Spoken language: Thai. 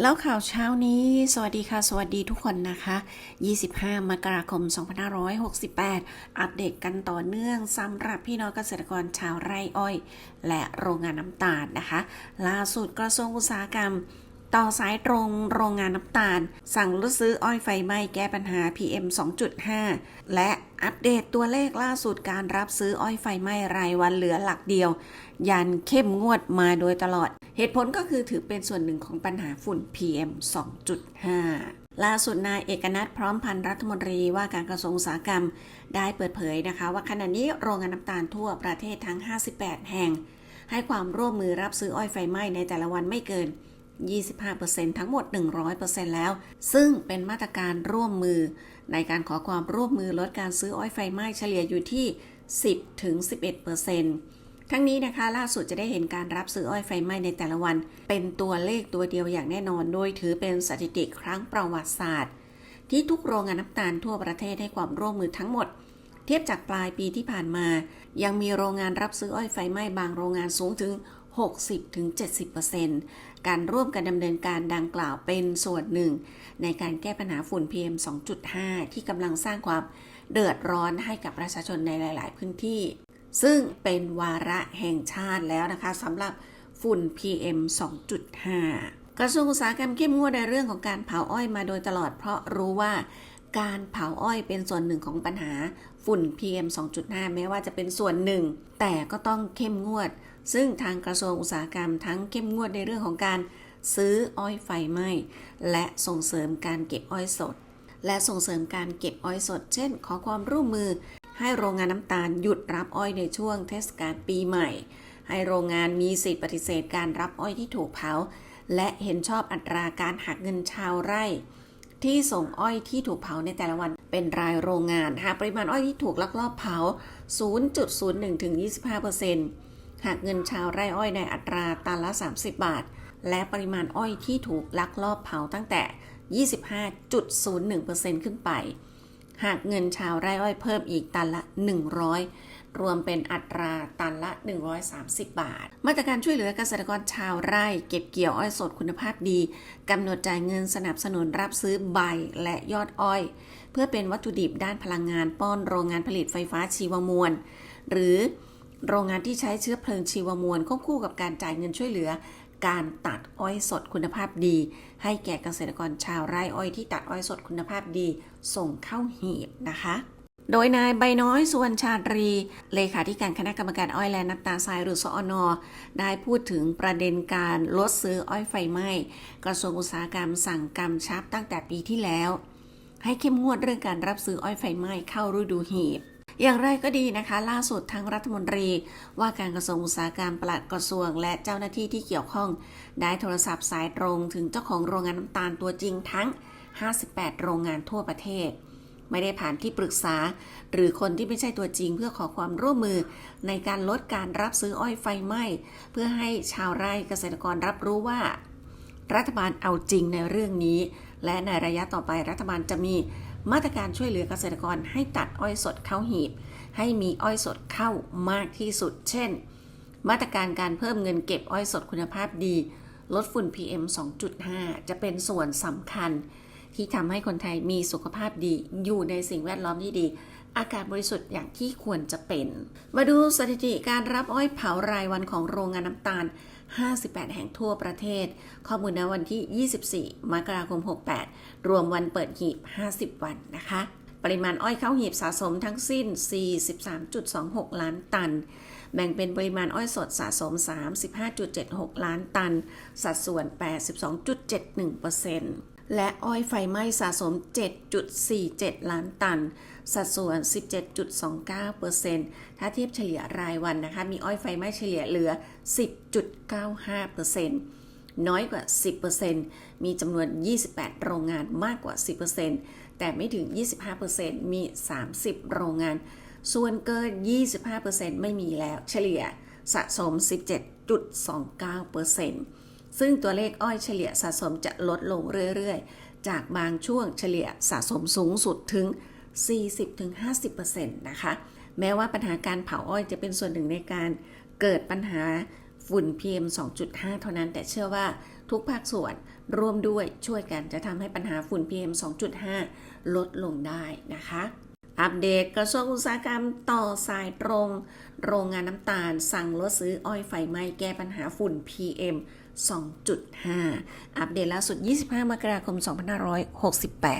แล้วข่าวเช้านี้ สวัสดีค่ะ สวัสดีทุกคนนะคะ 25 มกราคม 2568 อัปเดตกันต่อเนื่องสำหรับพี่น้องเกษตรกรชาวไร่อ้อย และโรงงานน้ำตาลนะคะ ล่าสุดกระทรวงอุตสาหกรรม ต่อสายตรงโรงงานน้ำตาล สั่งลดซื้ออ้อยไฟไหม้แก้ปัญหา PM 2.5 และอัปเดตตัวเลขล่าสุดการรับซื้ออ้อยไฟไหม้รายวันเหลือหลักเดียว ยันเข้มงวดมาโดยตลอด เหตุผลก็คือถือเป็นส่วนหนึ่งของปัญหาฝุ่น PM 2.5ล่าสุดนายเอกนัทพร้อมพันธ์รัฐมนตรีว่าการกระทรวงอุตสาหกรรม ได้เปิดเผยนะคะ ว่าขณะนี้โรงงานน้ำตาลทั่วประเทศทั้ง 58 แห่ง ให้ความร่วมมือรับซื้ออ้อยไฟไหม้ในแต่ละวันไม่เกิน 25%ทั้งหมด 100%แล้ว ซึ่งเป็นมาตรการร่วมมือ ในการขอความร่วมมือลดการซื้ออ้อยไฟไหม้เฉลี่ยอยู่ที่ 10-11%ทั้งนี้นะคะล่าสุดจะได้เห็นการรับซื้ออ้อยไฟไหม้ในแต่ละวัน เป็นตัวเลขตัวเดียวอย่างแน่นอน โดยถือเป็นสถิติครั้งประวัติศาสตร์ ที่ทุกโรงงานน้ำตาลทั่วประเทศให้ความร่วมมือทั้งหมดเทียบจากปลายปีที่ผ่านมา ยังมีโรงงานรับซื้ออ้อยไฟไหม้บางโรงงานสูงถึง 60-70%การร่วมกันดำเนินการดังกล่าวเป็นส่วนหนึ่ง ในการแก้ปัญหาฝุ่น PM 2.5 ที่กำลังสร้างความเดือดร้อนให้กับประชาชนในหลาย ๆ พื้นที่ ซึ่งเป็นวาระแห่งชาติแล้วนะคะสำหรับฝุ่น PM 2.5 กระทรวงอุตสาหกรรมเข้มงวดในเรื่องของการเผาอ้อยมาโดยตลอดเพราะรู้ว่า การเผาอ้อยเป็นส่วนหนึ่งของปัญหาฝุ่น PM 2.5 แม้ว่าจะเป็นส่วนหนึ่ง แต่ก็ต้องเข้มงวด ซึ่งทางกระทรวงอุตสาหกรรมทั้งเข้มงวดในเรื่องของการซื้ออ้อยไฟไหม้และส่งเสริมการเก็บอ้อยสด และส่งเสริมการเก็บอ้อยสด เช่น ขอความร่วมมือ ให้โรงงานน้ำตาลหยุดรับอ้อยในช่วงเทศกาลปีใหม่ ให้โรงงานมีสิทธิปฏิเสธการรับอ้อยที่ถูกเผา และเห็นชอบอัตราการหักเงินชาวไร่ ที่ส่งอ้อยที่ถูกเผาในแต่ละวันเป็นรายโรงงานหากปริมาณอ้อยที่ถูกลักลอบเผา 0.01ถึง25%หากเงินชาวไร่อ้อยในอัตราตันละ 30 บาท และปริมาณอ้อยที่ถูกลักลอบเผาตั้งแต่ 25.01%ขึ้นไป หากเงินชาวไร่อ้อยเพิ่มอีกตันละ 100 รวมเป็นอัตราตันละ 130 บาท มาตรการช่วยเหลือเกษตรกรชาวไร่เก็บเกี่ยวอ้อยสดคุณภาพดีกำหนดจ่ายเงินสนับสนุนรับซื้อใบและยอดอ้อย เพื่อเป็นวัตถุดิบด้านพลังงานป้อนโรงงานผลิตไฟฟ้าชีวมวล หรือโรงงานที่ใช้เชื้อเพลิงชีวมวลควบคู่กับการจ่ายเงินช่วยเหลือการตัดอ้อยสดคุณภาพดี ให้แก่เกษตรกรชาวไร่อ้อยที่ตัดอ้อยสดคุณภาพดี ส่งเข้าหีบนะคะ โดยนายใบน้อยสุวรรณชาตรี เลขาธิการคณะกรรมการอ้อยและน้ำตาลทรายหรือสอนอได้พูดถึงประเด็นการลดซื้ออ้อยไฟไหม้กระทรวงอุตสาหกรรมสั่งกำชับตั้งแต่ปีที่แล้ว ให้เข้มงวดเรื่องการรับซื้ออ้อยไฟไหม้เข้าฤดูหีบอย่างไรก็ดีนะคะ ล่าสุดทั้งรัฐมนตรี ว่าการกระทรวงอุตสาหกรรมปลัดกระทรวง และเจ้าหน้าที่ที่เกี่ยวข้อง ได้โทรศัพท์สายตรงถึงเจ้าของโรงงานน้ำตาลตัวจริงทั้ง 58 โรงงานทั่วประเทศ ไม่ได้ผ่านที่ปรึกษา หรือคนที่ไม่ใช่ตัวจริงเพื่อขอความร่วมมือ ในการลดการรับซื้ออ้อยไฟไหม้ เพื่อให้ชาวไร่เกษตรกรรับรู้ว่า รัฐบาลเอาจริงในเรื่องนี้ และในระยะต่อไปรัฐบาลจะมีมาตรการช่วยเหลือเกษตรกรให้ตัดอ้อยสดเข้าหีบ ให้มีอ้อยสดเข้ามากที่สุด เช่น มาตรการการเพิ่มเงินเก็บอ้อยสดคุณภาพดี ลดฝุ่น PM 2.5 จะเป็นส่วนสำคัญ ที่ทำให้คนไทยมีสุขภาพดี อยู่ในสิ่งแวดล้อมที่ดี อากาศบริสุทธิ์อย่างที่ควรจะเป็น มาดูสถิติการรับอ้อยเผารายวันของโรงงานน้ำตาล 58 แห่งทั่วประเทศ ข้อมูลณวันที่ 24 มกราคม 68 รวมวันเปิดหีบ 50 วันนะคะ ปริมาณอ้อยเข้าหีบสะสมทั้งสิ้น 43.26 ล้านตันแบ่งเป็นปริมาณอ้อยสดสะสม 35.76 ล้านตัน สัดส่วน 82.71% และอ้อยไฟไหม้สะสม 7.47 ล้านตัน สัดส่วน 17.29%ถ้าเทียบเฉลี่ยรายวันนะคะ มีอ้อยไฟไหม้เฉลี่ยเหลือ 10.95%น้อยกว่า 10%มีจำนวน 28 โรงงานมากกว่า 10%แต่ไม่ถึง 25%มี 30 โรงงาน ส่วนเกิน 25%ไม่มีแล้ว เฉลี่ยสะสม 17.29% ซึ่งตัวเลขอ้อยเฉลี่ยสะสมจะลดลงเรื่อยๆ จากบางช่วงเฉลี่ยสะสมสูงสุดถึง 40-50%นะคะ แม้ว่าปัญหาการเผาอ้อยจะเป็นส่วนหนึ่งในการเกิดปัญหาฝุ่น PM 2.5 เท่านั้นแต่เชื่อว่าทุกภาคส่วนร่วมด้วยช่วยกันจะทำให้ปัญหาฝุ่น PM 2.5 ลดลงได้นะคะ อัปเดตกระทรวงอุตสาหกรรมต่อสายตรง โรงงานน้ำตาลสั่งลดซื้ออ้อยไฟไหม้แก้ปัญหาฝุ่น PM 2.5 อัปเดตล่าสุด 25 มกราคม 2568